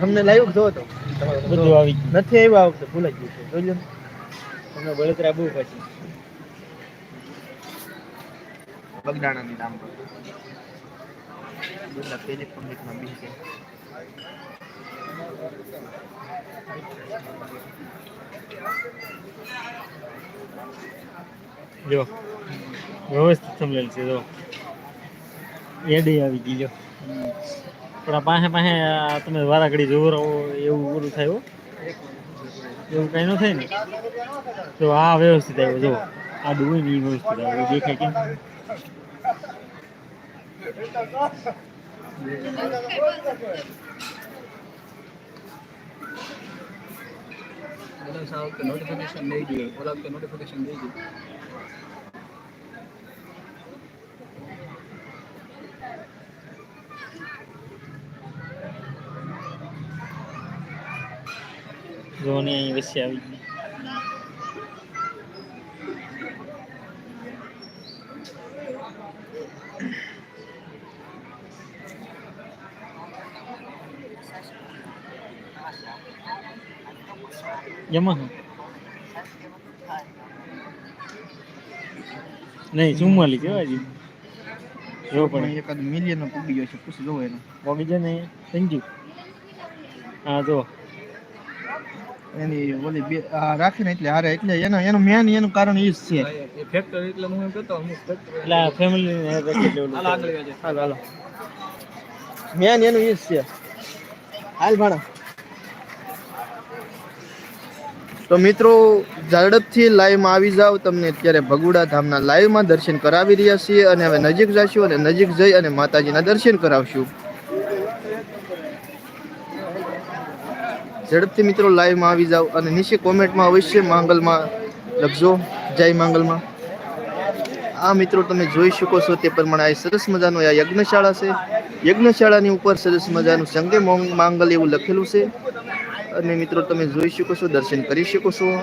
તમને લાઈવ જો તો બધું આવી ગયું. નથી આવ્યું આ વખતે ભૂલાઈ ગયું છે. જોજો તમને બળતરા બહુ પછી. બગદાણાની નામ પર. બધા પેલી પબ્લિકમાં બી છે. જો વ્યવસ્થિત સમજેલ છે જો. એડી આવી ગઈ જો. પણ પાસે પાસે તમે વારાઘડી જોવો રહો, એવું પૂરું થાય એવું કઈ ન થાય ને? તો આ વ્યવસ્થિત આવ્યો, જો. આ ડુબઈ ની વ્યવસ્થિત આવ્યો દેખાય કેમ? નોટિફિકેશન લઈ ગયું, ઓલા નોટિફિકેશન લઈ ગયું? જો ને અહીં વચ્ચે આવી ગઈ. Yamaha. નહીં ચુમ્માલી કેવા જી જો પણ એકાદ મિલિયન પૂગી ગયો છે પૂછી જોવો એનો. પોગી જાય ને યુ હા જો એની ઓલી બે આ રાખીને એટલે હારે એટલે એનો એનું મેન એનું કારણ ઈ જ છે. ફેક્ટર એટલે હું એમ કહેતો અમુક ફેક્ટર એટલે ફેમિલી ને હાલ આગળ. હાલો હાલો. મેન એનું ઈ જ છે. હાલ ભાણા. તો મિત્રો ઝડપથી લાઈવમાં આવી જાવ તમને અત્યારે ભગુડા ધામના લાઈવમાં દર્શન કરાવી રહ્યા છીએ અને હવે નજીક જઈશું અને નજીક જઈ અને માતાજીના દર્શન કરાવશું. ઝડપથી મિત્રો લાઈવમાં આવી જાવ અને નીચે કોમેન્ટમાં અવશ્ય માંગલમાં લખજો. જય માંગલમાં. આ મિત્રો તમે જોઈ શકો છો તે પ્રમાણે આ સરસ મજાનું આ યજ્ઞશાળા છે. યજ્ઞશાળાની ઉપર સરસ મજાનું સંગે મોંગ- માંગલ એવું લખેલું છે. અને મિત્રો તમે જોઈ શકો છો, દર્શન કરી શકો છો.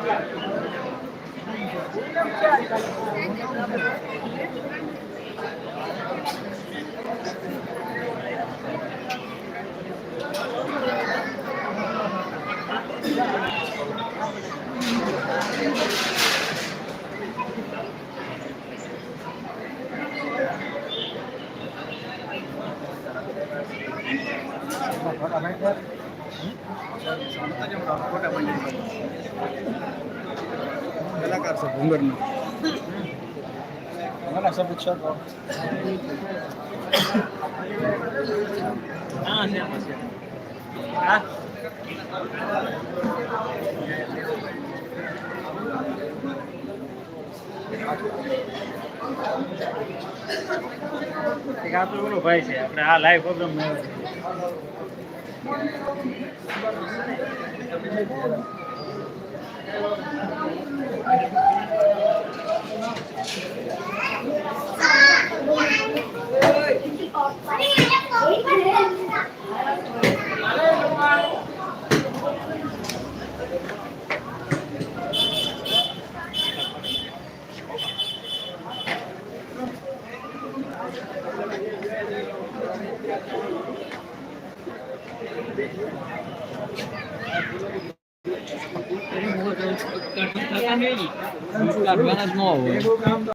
છે તો. હા છે છે. હા. એક આપણો ઓલો ભાઈ છે આપણે આ લાઈવ પ્રોગ્રામ Thank you. માં કાઢવાના જ ન હોય